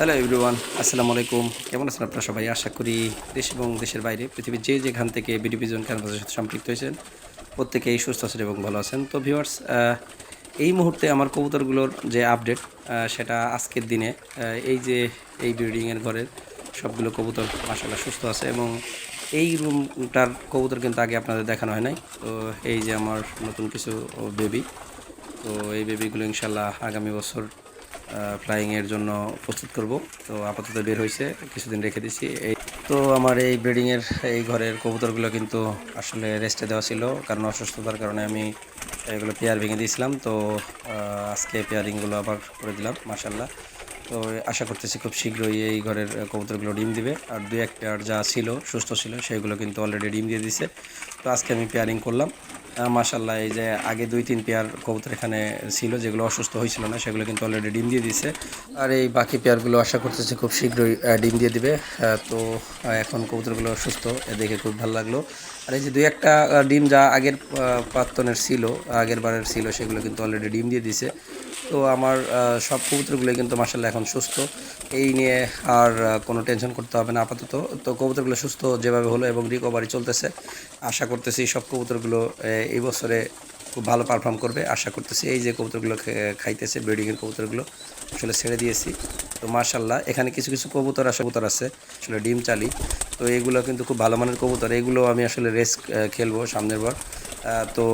Hello everyone আসসালামু আলাইকুম কেমন আছেন আপনারা সবাই? আশা করি দেশ এবং দেশের বাইরে পৃথিবীর যে যেখান থেকে বিডিপি জোন ক্যানভাসের সাথে সম্পৃক্ত হয়েছেন, প্রত্যেকেই সুস্থ আছেন এবং ভালো আছেন। তো ভিউয়ার্স এই মুহূর্তে আমার কবুতরগুলোর যে আপডেট সেটা আজকের দিনে এই যে এই বিল্ডিংয়ের ঘরের সবগুলো কবুতর মাসাল্লাহ সুস্থ আছে এবং এই রুমটার কবুতর কিন্তু আগে আপনাদের দেখানো হয় নাই। তো এই যে আমার নতুন কিছু বেবি তো এই বেবিগুলো ইনশাল্লাহ আগামী বছর ফ্লাইংয়ের জন্য প্রস্তুত করব। তো আপাতত বের হয়েছে, কিছুদিন রেখে দিছি। এই তো আমার এই ব্রিডিংয়ের এই ঘরের কবুতরগুলো কিন্তু আসলে রেস্টে দেওয়া ছিল। কারণ অসুস্থতার কারণে আমি এগুলো পেয়ার ভেঙে দিয়েছিলাম। তো আজকে পেয়ারিংগুলো আবার করে দিলাম মাসাল্লাহ তো আশা করতেছি খুব শীঘ্রই এই ঘরের কবুতরগুলো ডিম দিবে। আর দু এক পেয়ার যা ছিল, সুস্থ ছিল, সেগুলো কিন্তু অলরেডি ডিম দিয়ে দিছে। তো আজকে আমি পেয়ারিং করলাম। মাশাল্লাহ এই যে আগে দুই, তিন পেয়ার কবুতর এখানে ছিল, যেগুলো অসুস্থ হয়েছিল না, সেগুলো কিন্তু অলরেডি ডিম দিয়ে দিছে। আর এই বাকি পেয়ারগুলো আশা করতেছি খুব শীঘ্রই ডিম দিয়ে দিবে। তো এখন কবুতরগুলো সুস্থ দেখে খুব ভালো লাগল। আর এই যে দুই একটা ডিম যা আগের প্রাক্তনের ছিল, আগের বারের ছিল, সেগুলো কিন্তু অলরেডি ডিম দিয়ে দিছে। তো আমার সব কবুতরগুলোই কিন্তু মাসাল্লাহ এখন সুস্থ। এই নিয়ে আর কোনো টেনশন করতে হবে না আপাতত। তো কবুতরগুলো সুস্থ যেভাবে হলো এবং রিকভারি চলতেছে, আশা করতেছি সব কবুতরগুলো এই বছরে খুব ভালো পারফর্ম করবে। আশা করতেছি এই যে কবুতরগুলো খাইতেছে ব্রিডিংয়ের কবুতরগুলো, আসলে ছেড়ে দিয়েছি। তো মার্শাল্লাহ এখানে কিছু কিছু কবুতর আসে কবুতর আছে, আসলে ডিম চালি। তো এগুলো কিন্তু খুব ভালো মানের কবুতর। এগুলো আমি আসলে রেস খেলব সামনের বার। তো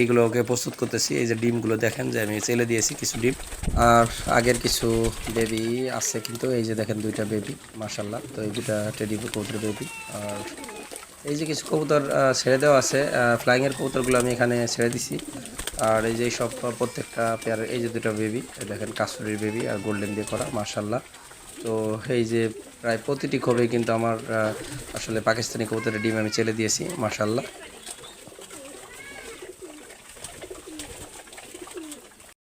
এইগুলোকে প্রস্তুত করতেছি। এই যে ডিমগুলো দেখেন যে আমি চেলে দিয়েছি কিছু ডিম। আর আগের কিছু বেবি আছে কিন্তু, এই যে দেখেন দুইটা বেবি মার্শাল্লাহ তো এই দুইটা টেডি কবুতর বেবি আর এই যে কিছু কবুতর ছেড়ে দেওয়া আছে ফ্লাইংয়ের কবুতরগুলো আমি এখানে ছেড়ে দিছি। আর এই যে সব প্রত্যেকটা পেয়ার এই যে দুটো বেবি দেখেন কাস্টরির বেবি আর গোল্ডেন দিয়ে করা মার্শাল্লাহ তো এই যে প্রায় প্রতিটি খোপে কিন্তু আমার আসলে পাকিস্তানি কবুতরের ডিম আমি চেলে দিয়েছি মার্শাল্লাহ